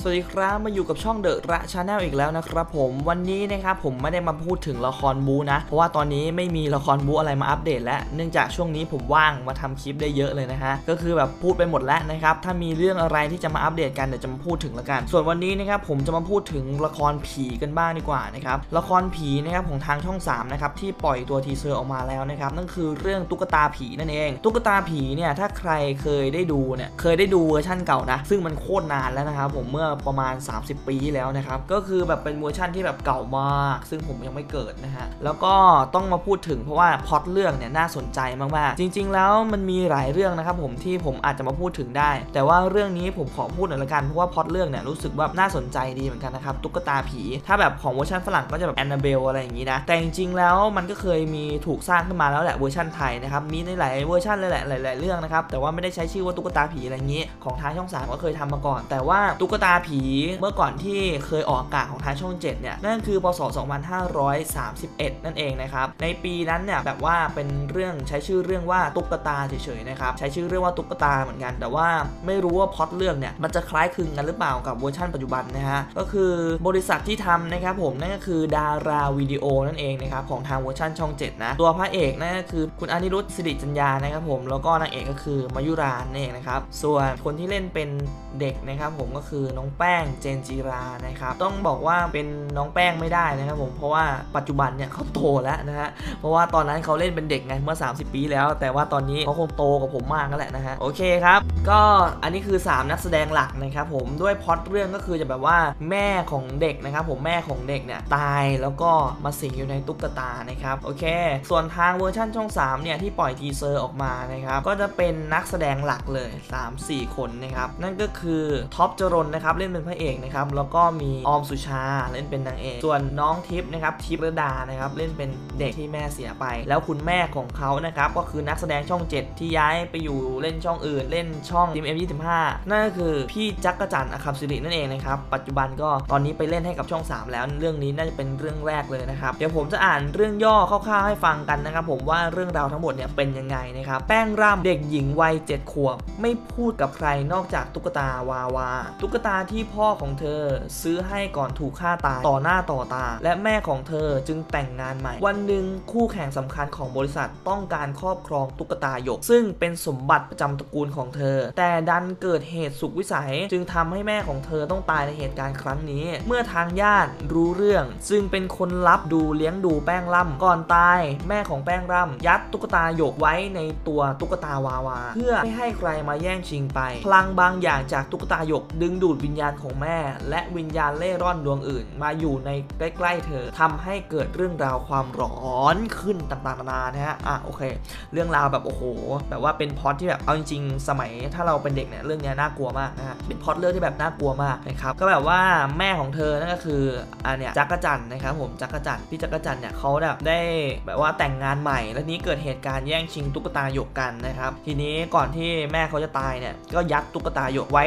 สวัสดีครับมาอยู่กับช่องเดอะระชาแนลอีกแล้วนะครับผมวันนี้นะครับผมไม่ได้มาพูดถึงละครบูนะ เพราะว่าตอนนี้ไม่มีละครบูอะไรมาอัปเดต แล้วเนื่องจากช่วงนี้ผมว่างมาทำคลิปได้เยอะเลยนะฮะก็คือแบบพูดไปหมดแล้วนะครับถ้ามีเรื่องอะไรที่จะมาอัปเดตกันเดี๋ยวจะมาพูดถึงละกัน ส่วนวันนี้นะครับผมจะมาพูดถึงละครผีกันบ้างดีกว่านะครับละครผีนะครับของทางช่อง3นะครับที่ปล่อยตัวทีเซอร์ออกมาแล้วนะครับนั่นคือเรื่องตุ๊กตาผีนั่นเอง ตุ๊กตาผีเนี่ยถ้าใครเคยได้ดูเนี่ยเคยได้ดูเวอร์ชั่นเก่านะซึ่งมันโคตรนานแล้วนะครับผมเมื่อประมาณ 30 ปีที่แล้วนะครับ ก็คือแบบเป็นเวอร์ชั่นที่แบบเก่ามาก ซึ่งผมยังไม่เกิดนะฮะ แล้วก็ต้องมาพูดถึงเพราะว่าพล็อตเรื่องเนี่ยน่าสนใจมากๆ จริง ๆ แล้วมันมีหลายเรื่องนะครับผมที่ผมอาจจะมาพูดถึงได้ แต่ว่าเรื่องนี้ผมขอพูดหน่อยละกัน เพราะว่าพล็อตเรื่องเนี่ยรู้สึกว่าน่าสนใจดีเหมือนกันนะครับ ตุ๊กตาผี ถ้าแบบของเวอร์ชันฝรั่งก็จะแบบแอนนาเบลอะไรอย่างนี้นะ แต่จริง ๆ แล้วมันก็เคยมีถูกสร้างขึ้นมาแล้วแหละเวอร์ชันไทยนะครับ มีในหลายเวอร์ชันเลยแหละหลาย ๆ เรื่องนะครับ แต่ว่าไม่ได้ใช้ชื่อว่าตุ๊กตาผีอะไรอย่างนี้ ของทางช่อง3ก็เคยทำมาก่อน แต่ว่าตุ๊กตาผีเมื่อก่อนที่เคยออกอากาศของทางช่อง 7 เนี่ย นั่นคือพศ 2531 นั่นเองนะครับ ในปีนั้นเนี่ยแบบว่าเป็นเรื่องใช้ชื่อเรื่องว่าตุ๊กตาเฉยๆนะครับ ใช้ชื่อเรื่องว่าตุ๊กตาเหมือนกัน แต่ว่าไม่รู้ว่าพล็อตเรื่องเนี่ยมันจะคล้ายคลึงกันหรือเปล่ากับเวอร์ชันปัจจุบันนะฮะก็คือบริษัทที่ทำนะครับผมนั่นก็คือดาราวิดีโอนั่นเองนะครับของทางเวอร์ชันช่อง 7 นะ ตัวพระเอกนั่นก็คือคุณอนิรุตสิริจัญญานะครับผมแล้วก็นางเอกก็คือมายุรานั่นเองนะครับส่วนคนที่เล่นเป็นเด็กนะครับผมก็คือน้องแป้งเจนจีรานะครับต้องบอกว่าเป็นน้องแป้งไม่ได้นะครับผมเพราะว่าปัจจุบันเนี่ยเขาโตแล้วนะฮะเพราะว่าตอนนั้นเขาเล่นเป็นเด็กไงเมื่อ 30 ปีแล้ว แต่ว่าตอนนี้เขาคงโตกับผมมากแล้วแหละนะฮะโอเคครับก็อันนี้คือ 3 นักแสดงหลักนะครับผมด้วยพล็อตเรื่องก็คือจะแบบว่าแม่ของเด็กนะครับผมแม่ของเด็กเนี่ยตายแล้วก็มาสิงอยู่ในตุ๊กตานะครับโอเค ส่วนทางเวอร์ชั่นช่อง 3 เนี่ยที่ปล่อยทีเซอร์ออกมานะครับก็จะเป็นนักแสดงหลักเลย 3-4 คนนะครับนั่นก็คือท็อปจรนนะครับเล่นเป็นพระเอกนะครับแล้วก็มีออมสุชาเล่นเป็นนางเอกส่วนน้องทิพย์นะครับทิพย์ระดานะครับเล่นเป็นเด็กที่แม่เสียไป แล้วคุณแม่ของเขานะครับก็คือนักแสดงช่อง 7 ที่ย้ายไปอยู่เล่นช่องอื่น เล่นช่องทีม M25 นั่นก็คือพี่จักรจันทร์อคัมสิรินั่นเองนะครับปัจจุบันก็ตอนนี้ไปเล่นให้กับช่อง 3 แล้วเรื่องนี้น่าจะเป็นเรื่องแรกเลยนะครับเดี๋ยวผมจะอ่านเรื่องย่อคร่าวๆให้ฟังกันนะครับผมว่าเรื่องราวทั้งหมดเนี่ยเป็นยังไงนะครับแป้งร่ำเด็กหญิงวัย7ขวบไม่พูดกับใครนอกจากตุ๊กตาวาวาตุ๊กตาที่พ่อของเธอซื้อให้ก่อนถูกฆ่าตายต่อหน้าต่อตา และแม่ของเธอจึงแต่งงานใหม่ วันหนึ่งคู่แข่งสำคัญของบริษัทต้องการครอบครองตุ๊กตาหยก ซึ่งเป็นสมบัติประจำตระกูลของเธอ แต่ดันเกิดเหตุสุกวิสัย จึงทำให้แม่ของเธอต้องตายในเหตุการณ์ครั้งนี้ เมื่อทางญาติรู้เรื่อง ซึ่งเป็นคนรับดูเลี้ยงดูแป้งล่ำก่อนตาย แม่ของแป้งล่ำยัดตุ๊กตาหยกไว้ในตัวตุ๊กตาวาวา เพื่อไม่ให้ใครมาแย่งชิงไปพลังบางอย่างจากตุ๊กตาหยกดึงดูดวิญญาณของแม่ และวิญญาณเล่ร่อนดวงอื่น มาอยู่ในใกล้ๆเธอทำให้เกิดเรื่องราวความร้อนขึ้นต่างๆนานานะฮะอะโอเค เรื่องราวแบบโอ้โหแบบว่าเป็นพอตที่แบบเอาจริงๆ สมัยถ้าเราเป็นเด็กเนี่ยเรื่องนี้น่ากลัวมากนะฮะเป็นพอตเรื่องที่แบบน่ากลัวมากนะครับก็แบบว่าแม่ของเธอนั่นก็คืออันเนี้ยจักรจันทร์นะครับผมจักรจันทร์พี่จักรจันทร์เนี่ยเขาแบบได้แบบว่าแต่งงานใหม่ แล้วนี้เกิดเหตุการณ์แย่งชิงตุ๊กตาหยกกันนะครับทีนี้ก่อนที่แม่เขาจะตายเนี่ยก็ยัดตุ๊กตาหยกไว้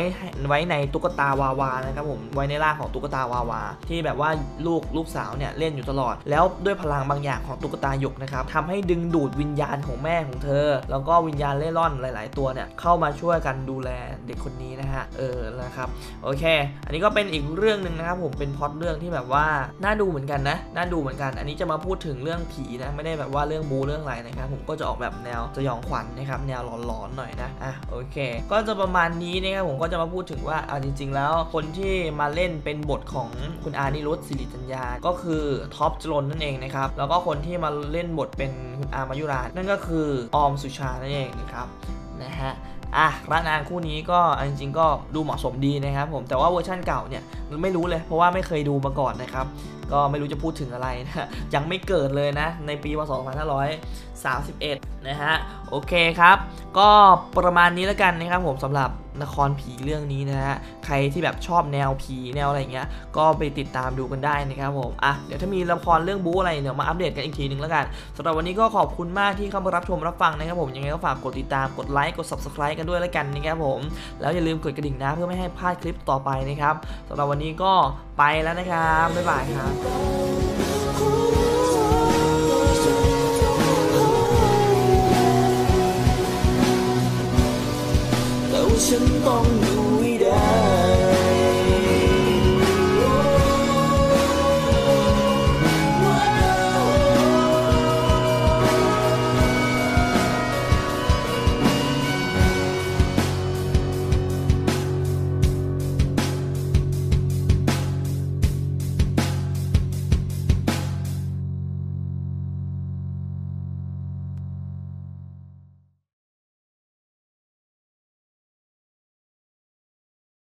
ไว้ในตุ๊กตาวาวานะครับผมไว้ในร่างของตุ๊กตาวาวา ที่แบบว่าลูกลูกสาวเนี่ยเล่นอยู่ตลอด แล้วด้วยพลังบางอย่างของตุ๊กตาหยกนะครับทำให้ดึงดูดวิญญาณของแม่ของเธอ แล้วก็วิญญาณเล่ร่อนหลาย ๆ ตัวเนี่ยเข้ามาช่วยกันดูแลเด็กคนนี้นะฮะเออนะครับโอเค อันนี้ก็เป็นอีกเรื่องหนึ่งนะครับผมเป็นพอตเรื่องที่แบบว่าน่าดูเหมือนกันนะน่าดูเหมือนกัน อันนี้จะมาพูดถึงเรื่องผีนะไม่ได้แบบว่าเรื่องบูเรื่องอะไรนะครับผมก็จะออกแบบแนวสยองขวัญนะครับแนวหลอนๆหน่อยนะอะโอเค ก็จะประมาณนี้นะครับผมก็จะมาพูดถึงว่าอ่าจริง ๆ แล้วล้วคนที่มาเล่นเป็นบทของคุณอานิรุตศิริจัญญา ก็คือท็อปจรนนั่นเองนะครับ แล้วก็คนที่มาเล่นบทเป็นคุณอามายุรา นั่นก็คือออมสุชานั่นเองนะครับนะฮะอะพระนางคู่นี้ก็อจริงๆก็ดูเหมาะสมดีนะครับผมแต่ว่าเวอร์ชั่นเก่าเนี่ยไม่รู้เลยเพราะว่าไม่เคยดูมาก่อนนะครับ ก็ไม่รู้จะพูดถึงอะไรนะยังไม่เกิดเลยนะ ในปีพศ2531 นะฮะ โอเคครับ ก็ประมาณนี้แล้วกันนะครับผมสำหรับ ละครผีเรื่องนี้นะฮะ ใครที่แบบชอบแนวผีแนวอะไรเงี้ย ก็ไปติดตามดูกันได้นะครับผม อะ เดี๋ยวถ้ามีละครเรื่องบู๊อะไรเดี๋ยวมาอัปเดตกันอีกทีนึงแล้วกันสำหรับวันนี้ก็ขอบคุณมากที่เข้ามารับชมรับฟังนะครับผม ยังไงก็ฝากกดติดตาม กดไลค์ กด subscribe กันด้วยแล้วกันนะครับผม แล้วอย่าลืมกดกระดิ่งนะเพื่อไม่ให้พลาดคลิปต่อไปนะครับสำหรับวันนี้ก็ไปแล้วนะครับ บ๊ายบายครับ ฉันต้องอยู่ให้ได้